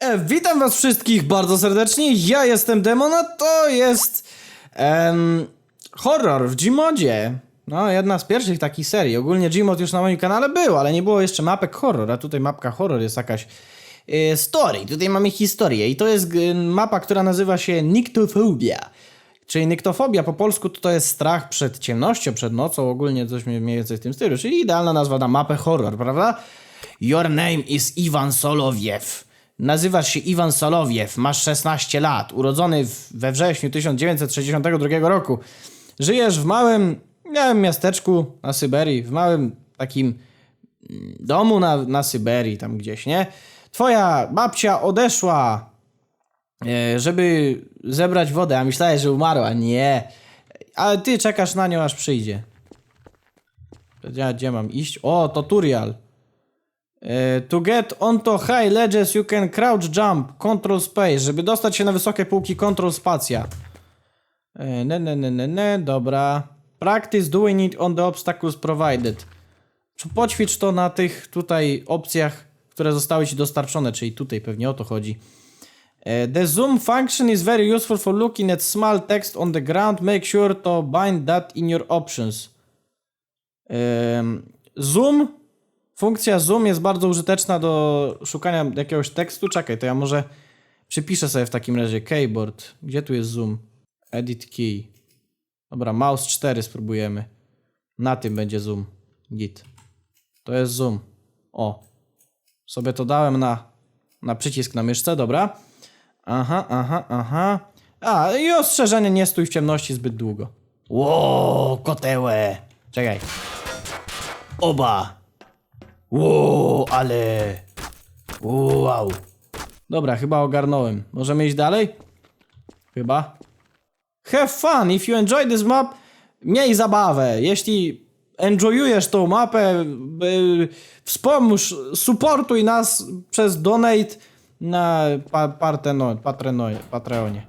E, witam was wszystkich bardzo serdecznie, ja jestem Demon, a to jest em, horror w Gmodzie. No, jedna z pierwszych takich serii. Ogólnie Gmod już na moim kanale był, ale nie było jeszcze mapek horror, a tutaj mapka horror jest jakaś e, story. Tutaj mamy historię i to jest g- mapa, która nazywa się Nyktofobia. Czyli nyktofobia po polsku to, to jest strach przed ciemnością, przed nocą, ogólnie coś mniej więcej w tym stylu, czyli idealna nazwa na mapę horror, prawda? Your name is Iwan Solowiew. Nazywasz się Iwan Solowiew, masz 16 lat, urodzony we wrześniu 1962 roku. Żyjesz w małym, wiem, miasteczku na Syberii, w małym takim mm, domu na, na Syberii, tam gdzieś, nie? Twoja babcia odeszła e, żeby zebrać wodę, a myślałeś, że umarła. Nie. Ale ty czekasz na nią, aż przyjdzie. Ja, gdzie mam iść? O, tutorial. E, To get onto high ledges you can crouch jump, control space. Żeby dostać się na wysokie półki, control spacja. E, Ne, ne, ne, ne, ne, dobra. Practice doing it on the obstacles provided. Poćwicz to na tych tutaj opcjach, które zostały ci dostarczone, czyli tutaj pewnie o to chodzi. E, The zoom function is very useful for looking at small text on the ground. Make sure to bind that in your options. Zoom, funkcja zoom jest bardzo użyteczna do szukania jakiegoś tekstu. Czekaj, to ja może przypiszę sobie w takim razie keyboard. Gdzie tu jest zoom? Edit key. Dobra, mouse 4 spróbujemy. Na tym będzie zoom. Git. To jest zoom. O. Sobie to dałem na, na przycisk na myszce, dobra. Aha, aha, aha. A, i ostrzeżenie, nie stój w ciemności zbyt długo. Ło, kotełę. Czekaj. Oba. Ło, ale. Wow. Dobra, chyba ogarnąłem. Możemy iść dalej? Chyba. Have fun if you enjoy this map. Miej zabawę. Jeśli enjoyujesz tą mapę, y, wspomóż, supportuj nas przez donate na pa, Patreonie.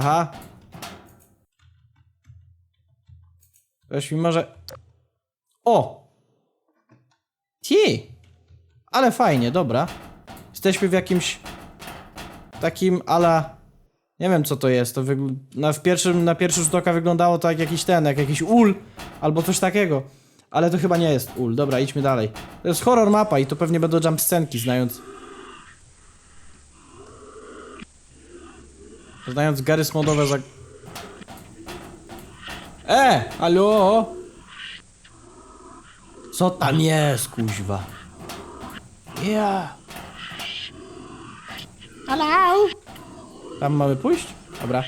Aha. Weź mi może... O! Ci! Ale fajnie, dobra. Jesteśmy w jakimś takim ala... Nie wiem co to jest. To wygl... na, w pierwszym, na pierwszy rzut oka wyglądało to jak jakiś ten, jak jakiś ul albo coś takiego. Ale to chyba nie jest ul. Dobra, idźmy dalej. To jest horror mapa i to pewnie będą jump scenki, znając... Znając gary smodowe za... E! Halo? Co tam jest, kuźwa? Ja. Hello? Tam mamy pójść? Dobra.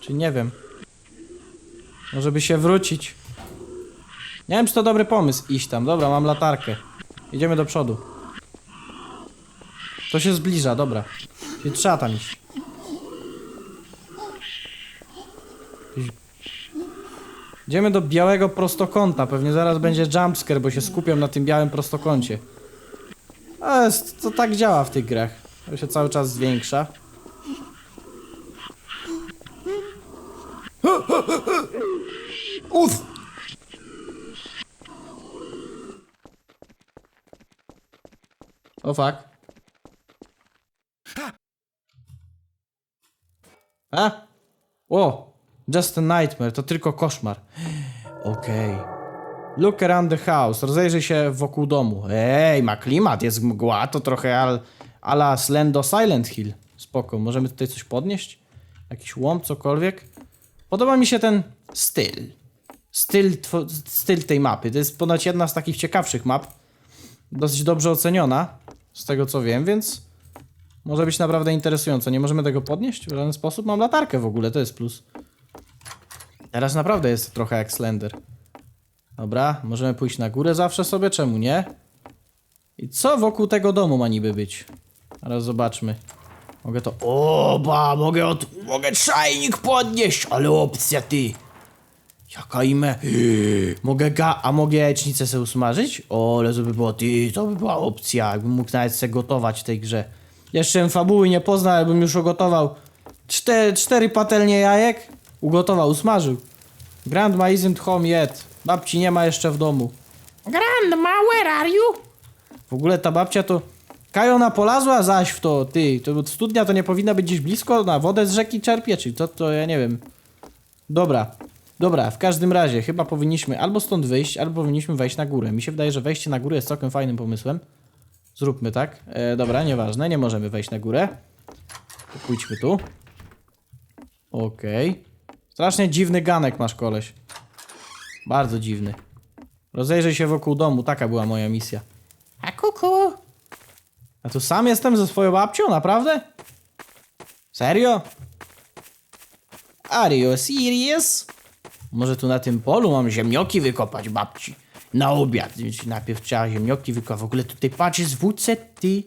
Czy nie wiem. Może by się wrócić. Nie wiem, czy to dobry pomysł iść tam. Dobra, mam latarkę. Idziemy do przodu. To się zbliża, dobra. Czyli trzeba tam iść. Idziemy do białego prostokąta. Pewnie zaraz będzie jumpscare, bo się skupiam na tym białym prostokącie. A jest, to tak działa w tych grach. To się cały czas zwiększa. Uff! O fuck. A? O! Just a nightmare, to tylko koszmar. Okej. Look around the house, rozejrzyj się wokół domu. Ej, ma klimat, jest mgła, to trochę al, ala Slendo Silent Hill. Spoko, możemy tutaj coś podnieść? Jakiś łom, cokolwiek? Podoba mi się ten styl. Styl, styl tej mapy. To jest ponoć jedna z takich ciekawszych map. Dosyć dobrze oceniona, z tego co wiem, więc może być naprawdę interesująco. Nie możemy tego podnieść w żaden sposób. Mam latarkę w ogóle, to jest plus. Teraz naprawdę jest trochę jak Slender. Dobra, możemy pójść na górę zawsze sobie, czemu nie? I co wokół tego domu ma niby być? Teraz zobaczmy. Mogę to... Oba, mogę od... Mogę czajnik podnieść, ale opcja ty. Jaka imę? Mogę ga... A mogę jajecznicę sobie usmażyć? O, ale to by było... Ty, to by była opcja, jakbym mógł nawet sobie gotować w tej grze. Jeszcze bym fabuły nie poznał, ale bym już ugotował cztery, cztery patelnie jajek. Ugotował, usmażył. Grandma isn't home yet. Babci nie ma jeszcze w domu. Grandma, where are you? W ogóle ta babcia to... Kajona polazła zaś w to, ty, to studnia to nie powinna być gdzieś blisko, na wodę z rzeki czerpie, czy to, to ja nie wiem. Dobra, dobra, w każdym razie chyba powinniśmy albo stąd wyjść, albo powinniśmy wejść na górę. Mi się wydaje, że wejście na górę jest całkiem fajnym pomysłem. Zróbmy tak. E, dobra, nieważne, nie możemy wejść na górę. Pójdźmy tu. Okej. Strasznie dziwny ganek masz, koleś. Bardzo dziwny. Rozejrzyj się wokół domu, taka była moja misja. A kuku. A tu sam jestem ze swoją babcią, naprawdę? Serio? Are you serious? Może tu na tym polu mam ziemnioki wykopać babci. Na obiad. Więc Najpierw trzeba ziemnioki wykopać. W ogóle tutaj patrz jest WC, ty.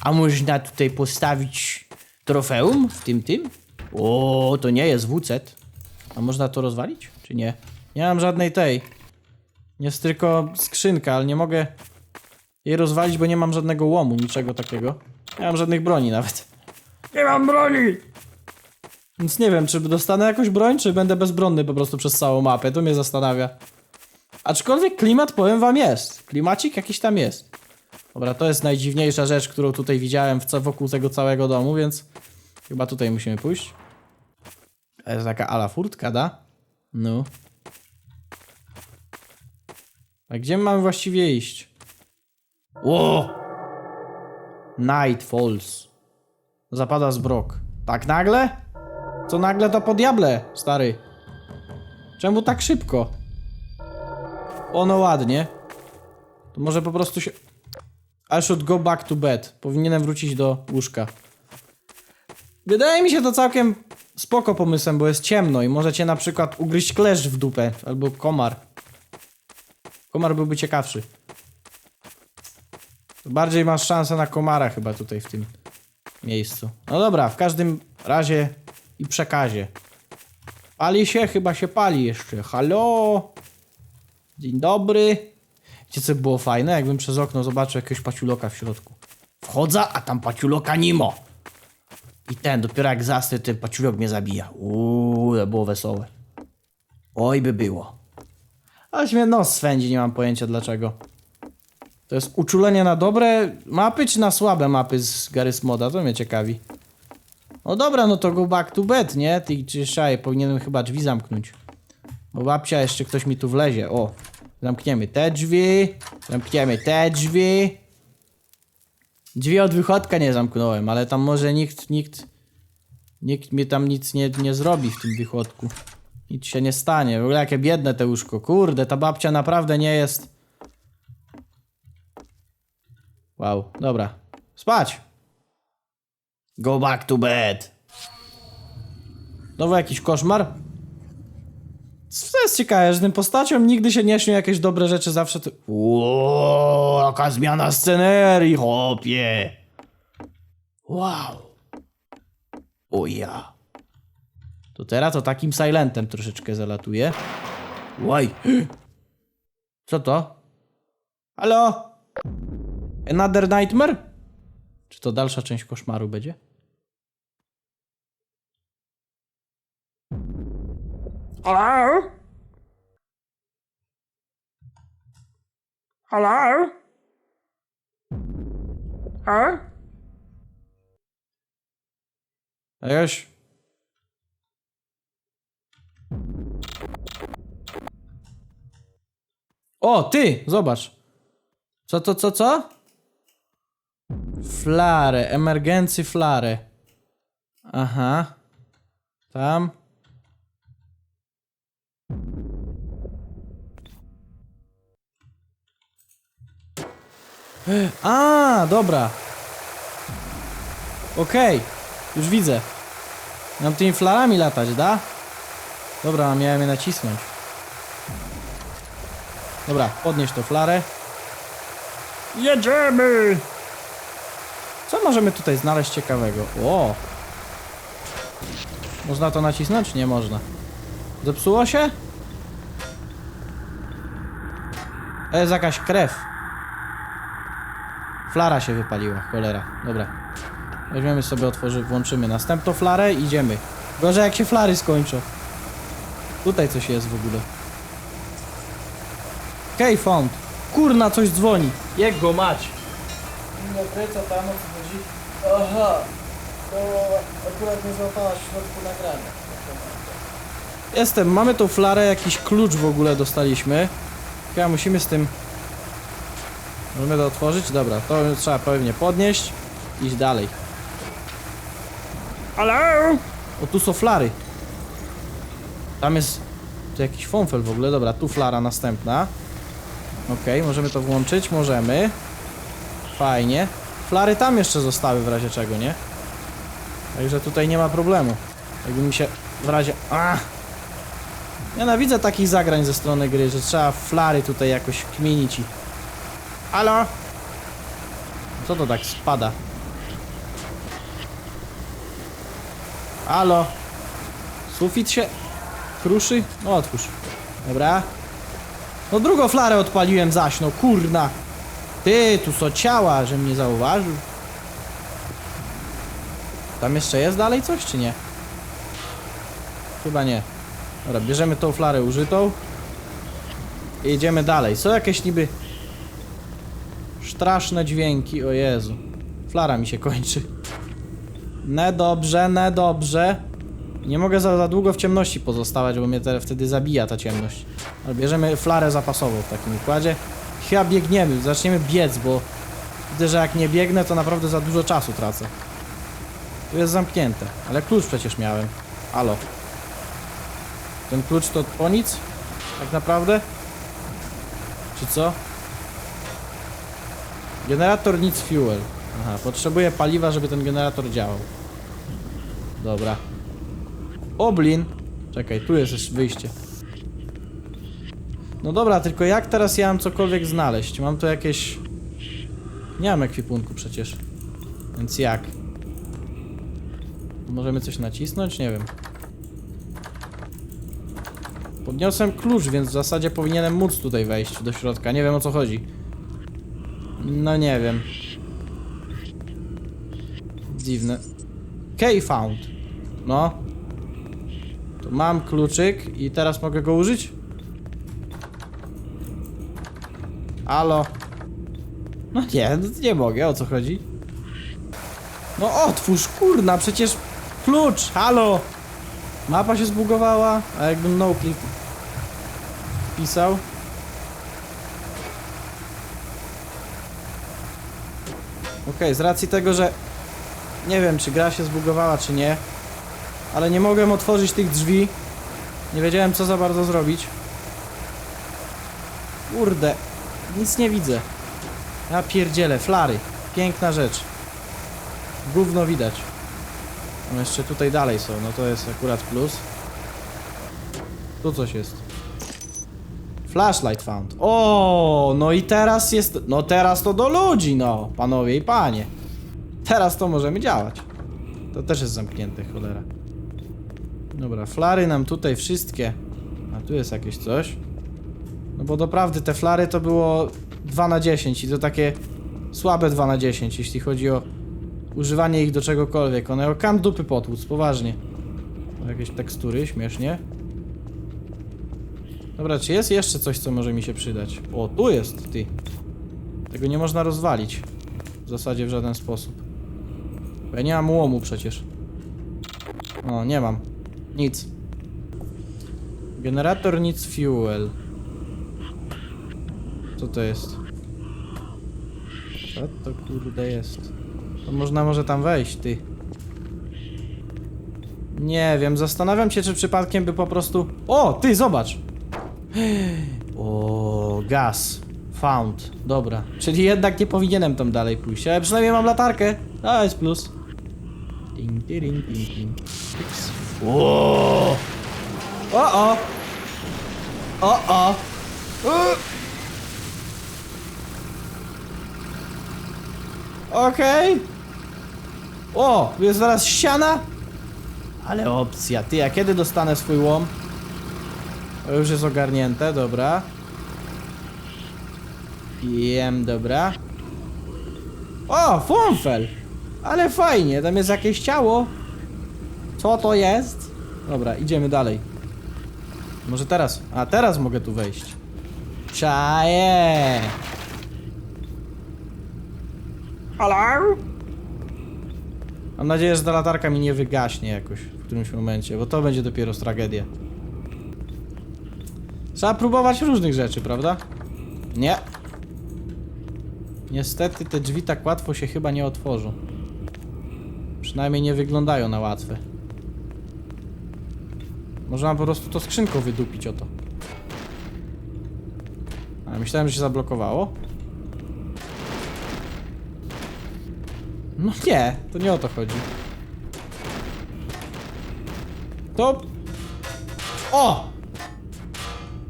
A można tutaj postawić trofeum w tym tym? O, to nie jest WC. A można to rozwalić? Czy nie? Nie mam żadnej tej. Jest tylko skrzynka, ale nie mogę jej rozwalić, bo nie mam żadnego łomu, niczego takiego. Nie mam żadnych broni nawet. Nie mam broni. Więc nie wiem, czy dostanę jakąś broń, czy będę bezbronny po prostu przez całą mapę. To mnie zastanawia. Aczkolwiek klimat, powiem wam, jest. Klimacik jakiś tam jest. Dobra, to jest najdziwniejsza rzecz, którą tutaj widziałem w, wokół tego całego domu, więc chyba tutaj musimy pójść. To jest taka ala furtka, da? No. A gdzie my mamy właściwie iść? Ło! Night Falls. Zapada zbrok. Tak nagle? Co nagle to po diable, stary? Czemu tak szybko? Ono ładnie. To może po prostu się... I should go back to bed. Powinienem wrócić do łóżka. Wydaje mi się to całkiem spoko pomysłem, bo jest ciemno i możecie na przykład ugryźć kleszcz w dupę. Albo komar. Komar byłby ciekawszy. Bardziej masz szansę na komara chyba tutaj w tym miejscu. No dobra, w każdym razie i przekazie. Pali się? Chyba się pali jeszcze. Halo? Dzień dobry. Wiecie co by było fajne? Jakbym przez okno zobaczył jakiegoś paciuloka w środku. Wchodzę, a tam paciuloka nimo. I ten, dopiero jak zasnę, ten paciulok mnie zabija. Uuu, to było wesołe. Oj, by było. Aż mnie nos swędzi, nie mam pojęcia dlaczego. To jest uczulenie na dobre mapy, czy na słabe mapy z Garry's Moda? To mnie ciekawi. No dobra, no to go back to bed, nie? Ty czy szaje, powinienem chyba drzwi zamknąć. Bo babcia, jeszcze ktoś mi tu wlezie. O, zamkniemy te drzwi. Zamkniemy te drzwi. Drzwi od wychodka nie zamknąłem, ale tam może nikt, nikt, nikt mi tam nic nie, nie zrobi w tym wychodku. Nic się nie stanie. W ogóle jakie biedne te łóżko. Kurde, ta babcia naprawdę nie jest... Wow, dobra. Spać! Go back to bed. Znowu jakiś koszmar? To jest ciekawe, że tym postaciom nigdy się nie śnią jakieś dobre rzeczy, zawsze. Ło, jaka zmiana scenerii, chłopie! Wow. O ja. To teraz to takim silentem troszeczkę zalatuje. Łaj. Co to? Halo? Another Nightmare? Czy to dalsza część koszmaru będzie? Hello? Hello? Huh? Jakoś... O, ty! Zobacz. Co, co, co, co? Flare, emergency flare. Aha. Tam. A, dobra. Okej, już widzę. Mam tymi flarami latać, da? Dobra, miałem je nacisnąć. Dobra, podnieś tą flarę. Jedziemy! Co możemy tutaj znaleźć ciekawego? O! Można to nacisnąć? Nie można. Zepsuło się? To jest jakaś krew. Flara się wypaliła, cholera. Dobra. Weźmiemy sobie, otworzy, włączymy następną flarę i idziemy. Gorzej jak się flary skończą. Tutaj coś jest w ogóle. Okej, found. Kurna, coś dzwoni. Jak go mać? Dzień dobry, co tam, o co chodzi? Aha, to akurat nie złapałaś w środku nagrania. Jestem, mamy tą flarę, jakiś klucz w ogóle dostaliśmy. Ja musimy z tym... Możemy to otworzyć? Dobra, to trzeba pewnie podnieść. Iść dalej. Halo? O, tu są flary. Tam jest... Tu jakiś fąfel w ogóle. Dobra, tu flara następna. Okej, możemy to włączyć? Możemy. Fajnie. Flary tam jeszcze zostały w razie czego, nie? Także tutaj nie ma problemu. Jakby mi się w razie... A! Nienawidzę takich zagrań ze strony gry, że trzeba flary tutaj jakoś kmienić i... Halo? Co to tak spada? Halo? Sufit się kruszy? No otwórz. Dobra. No drugą flarę odpaliłem zaś, no kurna. Ty, tu są ciała, że mnie zauważył. Tam jeszcze jest dalej coś, czy nie? Chyba nie. Dobra, bierzemy tą flarę użytą. I idziemy dalej. Są jakieś niby... Straszne dźwięki, o Jezu. Flara mi się kończy. Nedobrze, nedobrze. Nie mogę za, za długo w ciemności pozostawać, bo mnie te, wtedy zabija ta ciemność. Ale bierzemy flarę zapasową w takim układzie. Chyba biegniemy, zaczniemy biec, bo widzę, że jak nie biegnę, to naprawdę za dużo czasu tracę. Tu jest zamknięte, ale klucz przecież miałem. Alo. Ten klucz to po nic? Tak naprawdę? Czy co? Generator needs fuel. Aha, potrzebuję paliwa, żeby ten generator działał. Dobra. Oblin. Czekaj, tu jest jeszcze wyjście. No dobra, tylko jak teraz ja mam cokolwiek znaleźć? Mam tu jakieś... Nie mam ekwipunku przecież. Więc jak? Możemy coś nacisnąć? Nie wiem. Podniosłem klucz, więc w zasadzie powinienem móc tutaj wejść do środka. Nie wiem o co chodzi. No nie wiem. Dziwne. Key found. No. To mam kluczyk i teraz mogę go użyć? Halo? No nie, no nie mogę, o co chodzi? No otwórz, kurna, przecież klucz, halo! Mapa się zbugowała, a jakbym no pisał. Z racji tego, że nie wiem, czy gra się zbugowała, czy nie, ale nie mogłem otworzyć tych drzwi. Nie wiedziałem, co za bardzo zrobić. Kurde, nic nie widzę. Ja pierdzielę, flary. Piękna rzecz. Gówno widać. No jeszcze tutaj dalej są, no to jest akurat plus. Tu coś jest. Flashlight found. O, no i teraz jest. No teraz to do ludzi, no, panowie i panie. Teraz to możemy działać. To też jest zamknięte, cholera. Dobra, flary nam tutaj wszystkie. A tu jest jakieś coś. No bo doprawdy te flary to było 2 na 10 i to takie słabe 2 na 10, jeśli chodzi o używanie ich do czegokolwiek. One o kam dupy potłuc, poważnie. Jakieś tekstury, śmiesznie. Dobra, czy jest jeszcze coś, co może mi się przydać? O, tu jest, ty. Tego nie można rozwalić. W zasadzie w żaden sposób. Bo ja nie mam łomu przecież. O, nie mam. Nic. Generator needs fuel. Co to jest? Co to kurde jest? To można może tam wejść, ty. Nie wiem, zastanawiam się, czy przypadkiem by po prostu... O, ty, zobacz! O, gaz. Found. Dobra. Czyli jednak nie powinienem tam dalej pójść, ale przynajmniej mam latarkę. A, jest plus. Ding, ding, ding, ding. O! O, o! O, o! Okej. O, tu jest zaraz ściana. Ale opcja. Ty, a kiedy dostanę swój łom? To już jest ogarnięte, dobra. Jem, dobra. O, funfel! Ale fajnie, tam jest jakieś ciało. Co to jest? Dobra, idziemy dalej. Może teraz? A, teraz mogę tu wejść. Czaję! Hello? Mam nadzieję, że ta latarka mi nie wygaśnie jakoś w którymś momencie, bo to będzie dopiero tragedia. Trzeba próbować różnych rzeczy, prawda? Nie. Niestety te drzwi tak łatwo się chyba nie otworzą. Przynajmniej nie wyglądają na łatwe. Może mam po prostu to skrzynką wydupić o to. A myślałem, że się zablokowało. No nie, to nie o to chodzi. To... O!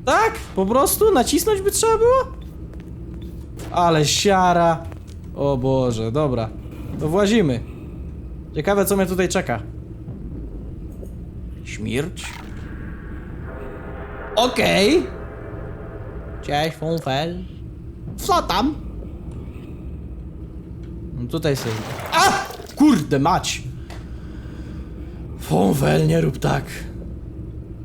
Tak? Po prostu? Nacisnąć by trzeba było? Ale siara. O Boże, dobra. To włazimy. Ciekawe, co mnie tutaj czeka. Śmierć? Okej. Cześć, Funfel. Co tam? No tutaj sobie. A! Kurde mać! Fonfel, nie rób tak.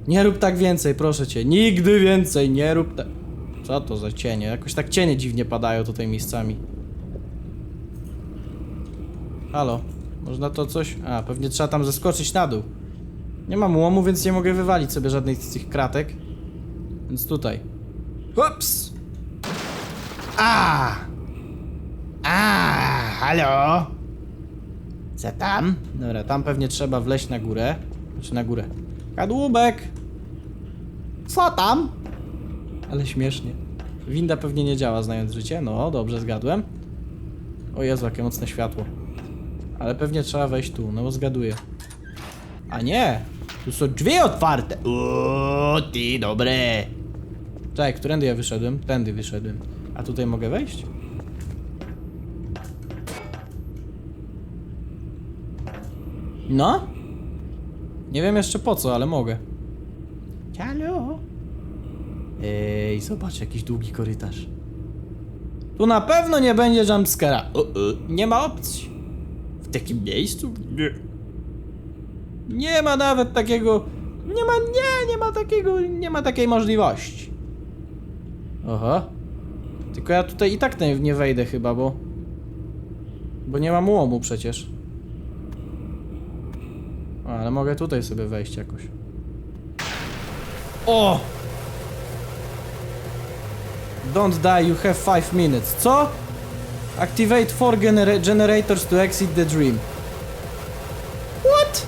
Nie rób tak więcej, proszę cię. Nigdy więcej, nie rób tak. Co to za cienie? Jakoś tak cienie dziwnie padają tutaj miejscami. Halo? Można to coś... A, pewnie trzeba tam zeskoczyć na dół. Nie mam łomu, więc nie mogę wywalić sobie żadnej z tych kratek. Więc tutaj. Ups! A! A, halo? Co tam? Dobra, tam pewnie trzeba wleźć na górę. Czy na górę? Kadłubek! Co tam? Ale śmiesznie. Winda pewnie nie działa, znając życie. No, dobrze zgadłem. O Jezu, jakie mocne światło. Ale pewnie trzeba wejść tu, no bo zgaduję. A nie! Tu są drzwi otwarte! O, ty, dobre! Czekaj, którędy ja wyszedłem? Tędy wyszedłem. A tutaj mogę wejść? No? Nie wiem jeszcze po co, ale mogę. Halo? Ej, zobacz, jakiś długi korytarz. Tu na pewno nie będzie jumpscara. O, o, nie ma opcji. W takim miejscu? Nie. Nie ma nawet takiego... Nie ma, nie, nie ma takiego, nie ma takiej możliwości. Oho. Tylko ja tutaj i tak nie, wejdę chyba, bo... Bo nie mam łomu przecież. Ale mogę tutaj sobie wejść jakoś. O! Don't die, you have 5 minutes. Co? Activate four genera generators to exit the dream. What?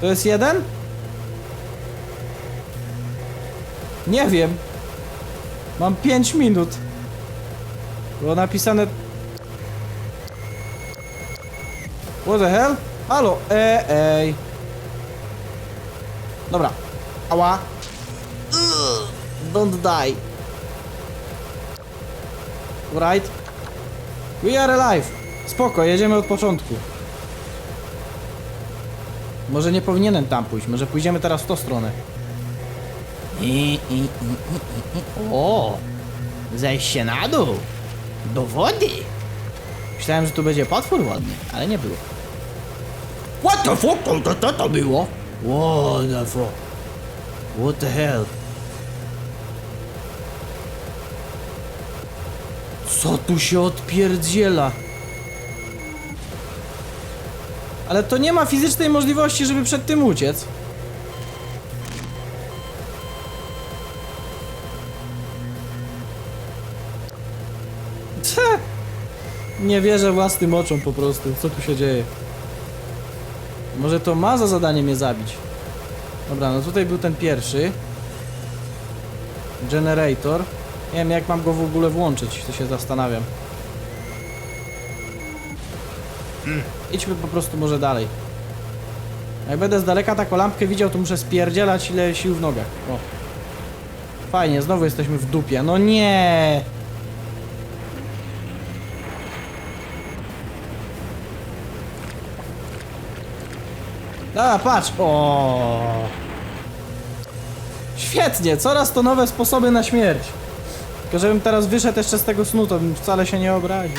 To jest jeden? Nie wiem. Mam 5 minut. Było napisane What the hell? Halo, e, ej. Dobra. Ała. Don't die. Right. We are alive. Spoko, jedziemy od początku. Może nie powinienem tam pójść, może pójdziemy teraz w tą stronę. I, i, i, i, i. O! Zejście na dół. Do wody. Myślałem, że tu będzie potwór wodny, ale nie było. What the fuck? To, to, to, to było? What the fuck? What the hell? Co tu się odpierdziela? Ale to nie ma fizycznej możliwości, żeby przed tym uciec. Nie wierzę własnym oczom po prostu. Co tu się dzieje? Może to ma za zadanie mnie zabić. Dobra, no tutaj był ten pierwszy. Generator. Nie wiem jak mam go w ogóle włączyć, to się zastanawiam. Idźmy po prostu może dalej. Jak będę z daleka taką lampkę widział, to muszę spierdzielać ile sił w nogach. O. Fajnie, znowu jesteśmy w dupie. No nie! A, patrz! O. Świetnie, coraz to nowe sposoby na śmierć. Tylko żebym teraz wyszedł jeszcze z tego snu, to bym wcale się nie obraził.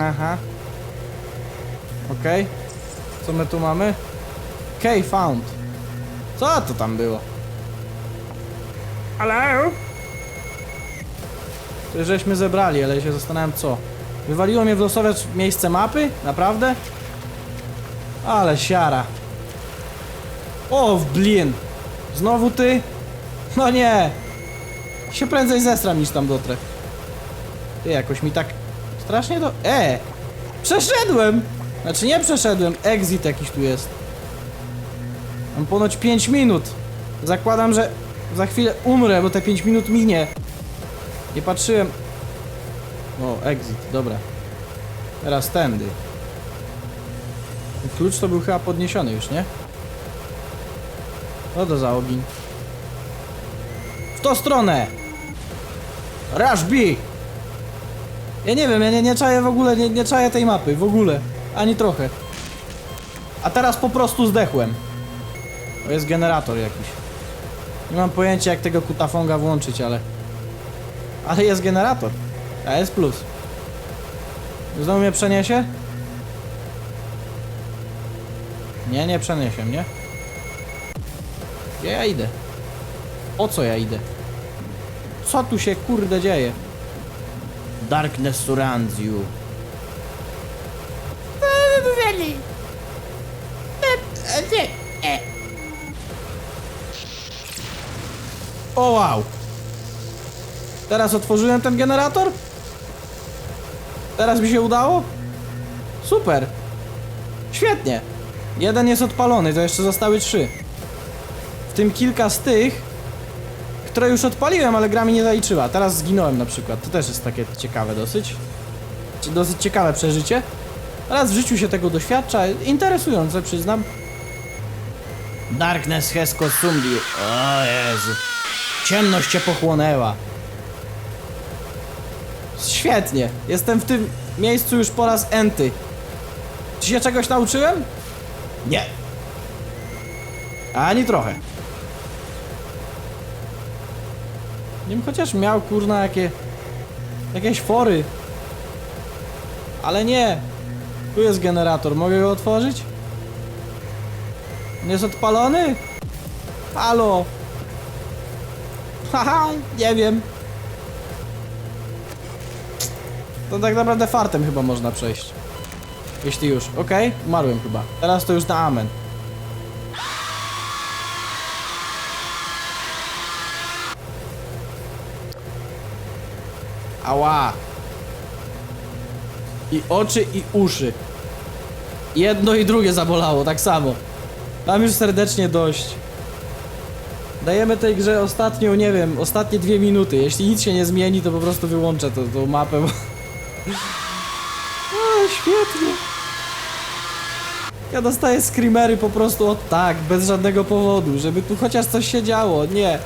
Aha. Okej. Co my tu mamy? Key found. Co to tam było? Hello? To żeśmy zebrali, ale się zastanawiam co. Wywaliło mnie w losowe miejsce mapy? Naprawdę? Ale siara. O, w blin. Znowu ty? No nie. Się prędzej zestram niż tam dotrę. Ty, jakoś mi tak strasznie to... E! Przeszedłem! Znaczy nie przeszedłem, exit jakiś tu jest. Mam ponoć 5 minut. Zakładam, że za chwilę umrę, bo te 5 minut minie. Nie patrzyłem. O, exit, dobra. Teraz tędy. Klucz to był chyba podniesiony już, nie? Co to za ogień? W tą stronę! Rush B! Ja nie wiem, ja nie, nie czaję w ogóle, nie, nie czaję tej mapy, w ogóle. Ani trochę. A teraz po prostu zdechłem. To jest generator jakiś. Nie mam pojęcia jak tego kutafonga włączyć, ale... Ale jest generator. A jest plus. Znowu mnie przeniesie? Nie, nie przeniesie mnie. Gdzie ja idę? O co ja idę? Co tu się kurde dzieje? Darkness surrounds you. O wow! Teraz otworzyłem ten generator? Teraz mi się udało? Super! Świetnie! Jeden jest odpalony, to jeszcze zostały trzy. W tym kilka z tych, które już odpaliłem, ale gra mi nie zaliczyła. Teraz zginąłem na przykład. To też jest takie ciekawe dosyć. Dosyć ciekawe przeżycie. Raz w życiu się tego doświadcza. Interesujące, przyznam. Darkness has consumed you. O Jezu. Ciemność cię pochłonęła. Świetnie. Jestem w tym miejscu już po raz enty. Czy się czegoś nauczyłem? Nie. Ani trochę. Wiem, chociaż miał kurna jakie... Jakieś fory. Ale nie. Tu jest generator. Mogę go otworzyć? On jest odpalony? Halo. Haha, nie wiem. To tak naprawdę fartem chyba można przejść. Jeśli już. Okej, umarłem chyba. Teraz to już na amen. Ała. I oczy, i uszy. Jedno i drugie zabolało, tak samo. Mam już serdecznie dość. Dajemy tej grze ostatnią, nie wiem, ostatnie dwie minuty. Jeśli nic się nie zmieni, to po prostu wyłączę tą, tą mapę. O, świetnie. Ja dostaję screamery po prostu od tak, bez żadnego powodu, żeby tu chociaż coś się działo. Nie.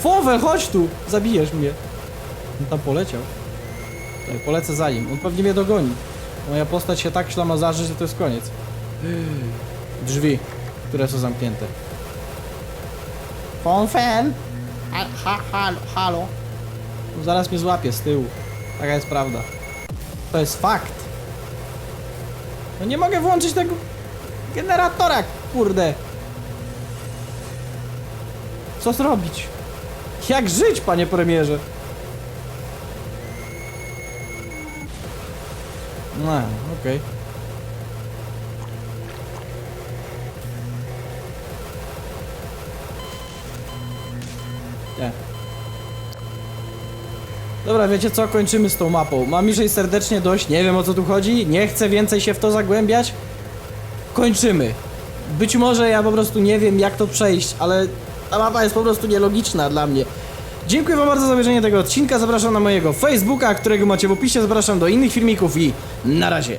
Fowel, chodź tu! Zabijesz mnie. On tam poleciał. Tutaj, polecę za nim. On pewnie mnie dogoni. Moja postać się tak ślamazarzy, że to jest koniec. Drzwi, które są zamknięte. Fonfen! Ha, ha, halo, halo. No Zaraz mnie złapie z tyłu. Taka jest prawda. To jest fakt. No nie mogę włączyć tego generatora, kurde. Co zrobić? Jak żyć, panie premierze? No, okej. Nie. Dobra, wiecie co? Kończymy z tą mapą. Mam już jej serdecznie dość, nie wiem o co tu chodzi, nie chcę więcej się w to zagłębiać. Kończymy. Być może ja po prostu nie wiem jak to przejść, ale ta mapa jest po prostu nielogiczna dla mnie. Dziękuję wam bardzo za obejrzenie tego odcinka, zapraszam na mojego Facebooka, którego macie w opisie, zapraszam do innych filmików i na razie.